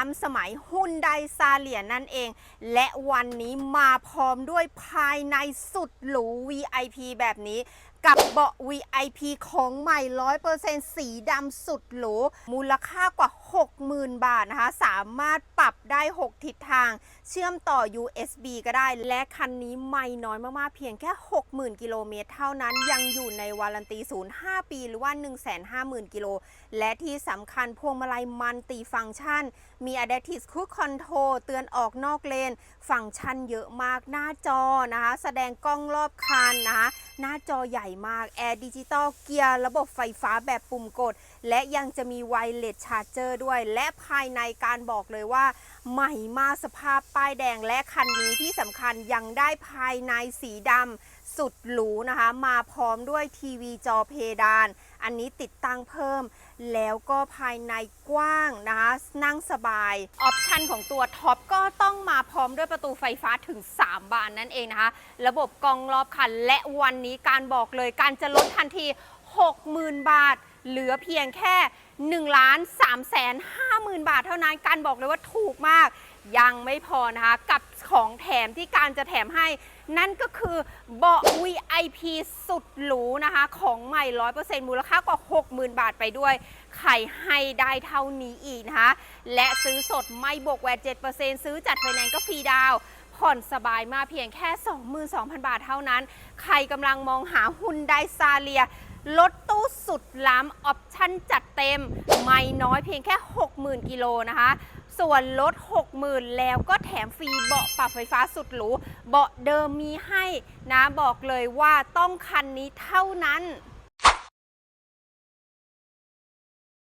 ล้ำสมัยหุ่นไดซาเลียนั่นเอง และวันนี้มาพร้อมด้วยภายในสุดหรู VIP แบบนี้กับเบาะ VIP ของใหม่ 100%สีดำสุดหรู มูลค่ากว่า 60,000 บาทนะคะ สามารถปรับได้ 6 ทิศทาง เชื่อมต่อ USB ก็ได้ และคันนี้ไม่น้อยมากๆ เพียงแค่ 60,000 กิโลเมตรเท่านั้น ยังอยู่ในวารันตีศูนย์5ปีหรือว่า 150,000 กิโล และที่สำคัญพวงมาลัยมันติฟังก์ชัน มี Adaptive Cruise Control เตือนออกนอกเลน ฟังก์ชันเยอะมาก หน้าจอนะคะ แสดงกล้องรอบคันนะคะ หน้าจอใหญ่มาก แอร์ดิจิตอลเกียร์ระบบไฟฟ้าแบบปุ่มกด และยังจะมีไวเลสชาร์เจอร์ด้วย และภายในการบอกเลยว่า ใหม่มากสภาพป้ายแดงและคันนี้ที่สำคัญยังได้ภายในสีดำสุดหรูนะคะ มาพร้อมด้วยทีวีจอเพดาน อันนี้ติดตั้งเพิ่ม แล้วก็ภายในกว้างนะคะนั่งสบาย ออปชันของตัวท็อปก็ต้องมาพร้อมด้วยประตูไฟฟ้าถึง 3 บานนั่นเองนะคะ ระบบกองรอบคันและวันนี้การบอกเลยการจะลดทันที 60,000 บาท เหลือเพียงแค่1ล้าน3แสน5หมื่นบาทเท่านั้น การบอกเลยว่าถูกมาก ยังไม่พอนะคะ กับของแถมที่การจะแถมให้ นั่นก็คือเบาะ VIP สุดหรูนะคะ ของใหม่ 100%มูลค่ากว่า 60,000 บาทไปด้วยใครให้ได้เท่านี้อีกนะคะ และซื้อสดไม่บวกแวด7%ซื้อจัดไฟแนนซ์ก็ฟรีดาวผ่อนสบายมากเพียงแค่ 22,000 บาทเท่านั้น ใครกำลังมองหาหุ่นไดซาเลียรถตู้สุดล้ำออปชั่นจัดเต็ม ไม่น้อยเพียงแค่ 60,000 กิโลนะคะ ส่วนลด 60,000 แล้วก็แถมฟรีเบาะปรับไฟฟ้าสุดหรู เบาะเดิมมีให้นะบอกเลยว่าต้องคันนี้เท่านั้น